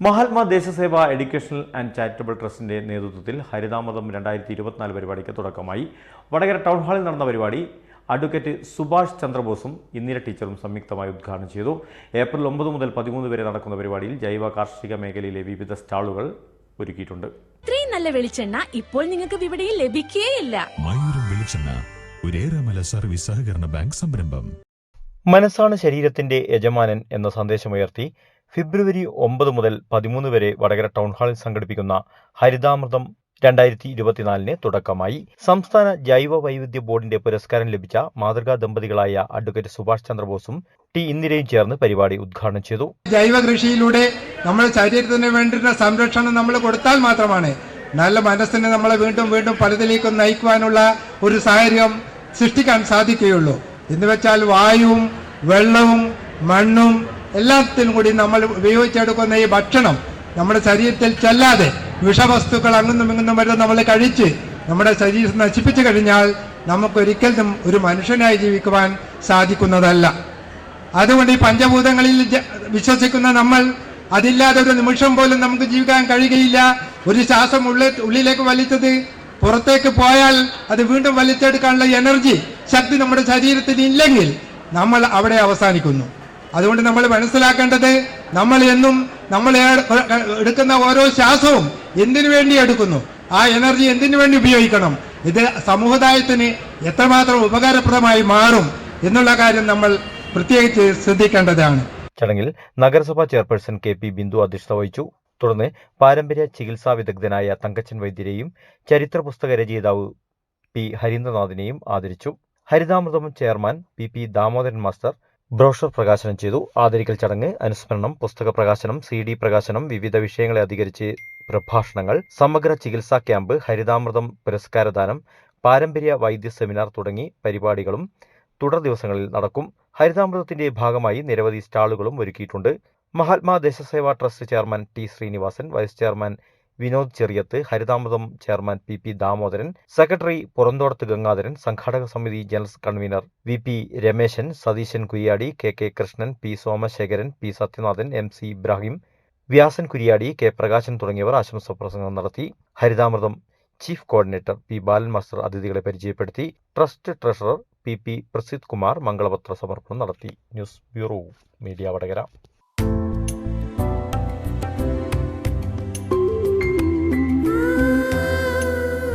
Mahatma Deshaseva educational and charitable ട്രസ്റ്റിന്റെ നേതൃത്വത്തിൽ ഹരിതാമതം രണ്ടായിരത്തി ഇരുപത്തിനാല് പരിപാടിക്ക് തുടക്കമായി. വടകര ടൗൺ ഹാളിൽ നടന്ന പരിപാടി അഡ്വക്കേറ്റ് സുഭാഷ് ചന്ദ്രബോസും ഇന്ദിര ടീച്ചറും സംയുക്തമായി ഉദ്ഘാടനം ചെയ്തു. ഏപ്രിൽ ഒമ്പത് മുതൽ പതിമൂന്ന് വരെ നടക്കുന്ന പരിപാടിയിൽ ജൈവ കാർഷിക മേഖലയിലെ വിവിധ സ്റ്റാളുകൾ ഒരുക്കിയിട്ടുണ്ട്. ഇത്രയും നല്ല വെളിച്ചെണ്ണ ഇപ്പോൾ നിങ്ങൾക്ക് വിപണിയിൽ ലഭിക്കുകയില്ല മയൂരം വെളിച്ചെണ്ണ ഒരേറെമല സർവീസ് സഹകരണ ബാങ്ക് സംരംഭം. മനസ്സാണ് ശരീരത്തിന്റെ യജമാനൻ എന്ന സന്ദേശമുയർത്തി ഫെബ്രുവരി ഒമ്പത് മുതൽ പതിമൂന്ന് വരെ വടകര ടൗൺ ഹാളിൽ സംഘടിപ്പിക്കുന്ന ഹരിതാമൃതം രണ്ടായിരത്തി ഇരുപത്തിനാലിന് തുടക്കമായി. സംസ്ഥാന ജൈവ വൈവിധ്യ ബോർഡിന്റെ പുരസ്കാരം ലഭിച്ച മാതൃകാ ദമ്പതികളായ അഡ്വക്കേറ്റ് സുഭാഷ് ചന്ദ്രബോസും ടി ഇന്ദിരയും ചേർന്ന് പരിപാടി ഉദ്ഘാടനം ചെയ്തു. ജൈവ കൃഷിയിലൂടെ നമ്മുടെ ശരീരത്തിന് വേണ്ടുന്ന സംരക്ഷണം നമ്മൾ കൊടുത്താൽ മാത്രമാണ് നല്ല മനസ്സിനെ നമ്മളെ വീണ്ടും വീണ്ടും പലതിലേക്കും നയിക്കുവാനുള്ള ഒരു സാഹചര്യം സൃഷ്ടിക്കാൻ സാധിക്കുകയുള്ളൂ. എന്ന് വെച്ചാൽ വായുവും വെള്ളവും മണ്ണും എല്ലാത്തിനും കൂടി നമ്മൾ ഉപയോഗിച്ചെടുക്കുന്ന ഈ ഭക്ഷണം നമ്മുടെ ശരീരത്തിൽ ചെല്ലാതെ വിഷവസ്തുക്കൾ അങ്ങുന്നും ഇങ്ങുന്നും വരെ നമ്മൾ കഴിച്ച് നമ്മുടെ ശരീരം നശിപ്പിച്ചു കഴിഞ്ഞാൽ നമുക്കൊരിക്കലും ഒരു മനുഷ്യനായി ജീവിക്കുവാൻ സാധിക്കുന്നതല്ല. അതുകൊണ്ട് ഈ പഞ്ചഭൂതങ്ങളിൽ വിശ്വസിക്കുന്ന നമ്മൾ അതില്ലാതെ ഒരു നിമിഷം പോലും നമുക്ക് ജീവിക്കാൻ കഴിയുകയില്ല. ഒരു ശ്വാസം ഉള്ളിൽ ഉള്ളിലേക്ക് വലിച്ചത് പുറത്തേക്ക് പോയാൽ അത് വീണ്ടും വലിച്ചെടുക്കാനുള്ള എനർജി ശക്തി നമ്മുടെ ശരീരത്തിൽ ഇല്ലെങ്കിൽ നമ്മൾ അവിടെ അവസാനിക്കുന്നു. അതുകൊണ്ട് നമ്മൾ മനസ്സിലാക്കേണ്ടത് നമ്മൾ എന്നും നമ്മൾ എടുക്കുന്ന ഓരോ ശ്വാസവും എന്തിനു വേണ്ടി എടുക്കുന്നു? ആ എനർജി എന്തിനു വേണ്ടി ഉപയോഗിക്കണം? ഇത് സമുദായത്തിന് എത്രമാത്രം ഉപകാരപ്രദമായി മാറും എന്നുള്ള കാര്യം നമ്മൾ പ്രത്യേകിച്ച് ശ്രദ്ധിക്കേണ്ടതാണ്. ചടങ്ങിൽ നഗരസഭാ ചെയർപേഴ്സൺ കെ പി ബിന്ദു അധ്യക്ഷത വഹിച്ചു. തുടർന്ന് പാരമ്പര്യ ചികിത്സാ വിദഗ്ധനായ തങ്കച്ചൻ വൈദ്യരെയും ചരിത്ര പുസ്തക രചയിതാവ് പി ഹരീന്ദ്രനാഥിനെയും ആദരിച്ചു. Harithamritham chairman P P Damodaran master brochure പ്രകാശനം ചെയ്തു. ആദരിക്കൽ ചടങ്ങ് അനുസ്മരണം പുസ്തക പ്രകാശനം സി ഡി പ്രകാശനം വിവിധ വിഷയങ്ങളെ അധികരിച്ച് പ്രഭാഷണങ്ങൾ സമഗ്ര ചികിത്സാ ക്യാമ്പ് ഹരിതാമൃതം പുരസ്കാരദാനം പാരമ്പര്യ വൈദ്യ സെമിനാർ തുടങ്ങി പരിപാടികളും തുടർ ദിവസങ്ങളിൽ നടക്കും. ഹരിതാമൃതത്തിന്റെ ഭാഗമായി നിരവധി സ്റ്റാളുകളും ഒരുക്കിയിട്ടുണ്ട്. Mahatma Deshaseva trust chairman T Srinivasan vice chairman Vinod Cheriyath Harithamritham chairman P P Damodaran secretary Puranthodath Gangadharan സംഘാടക സമിതി general convener V P Rameshan Satheeshan Kuriyadi K K Krishnan P Somasekharan P Sathyanathan M C Ibrahim Vyasan Kuriyadi K Prakashan തുടങ്ങിയവർ ആശംസ പ്രസംഗം നടത്തി. Harithamritham chief coordinator P Balan master അതിഥികളെ പരിചയപ്പെടുത്തി. Trust treasurer P P Prasid Kumar മംഗളപത്ര സമർപ്പണം നടത്തി. News bureau media Vadakara.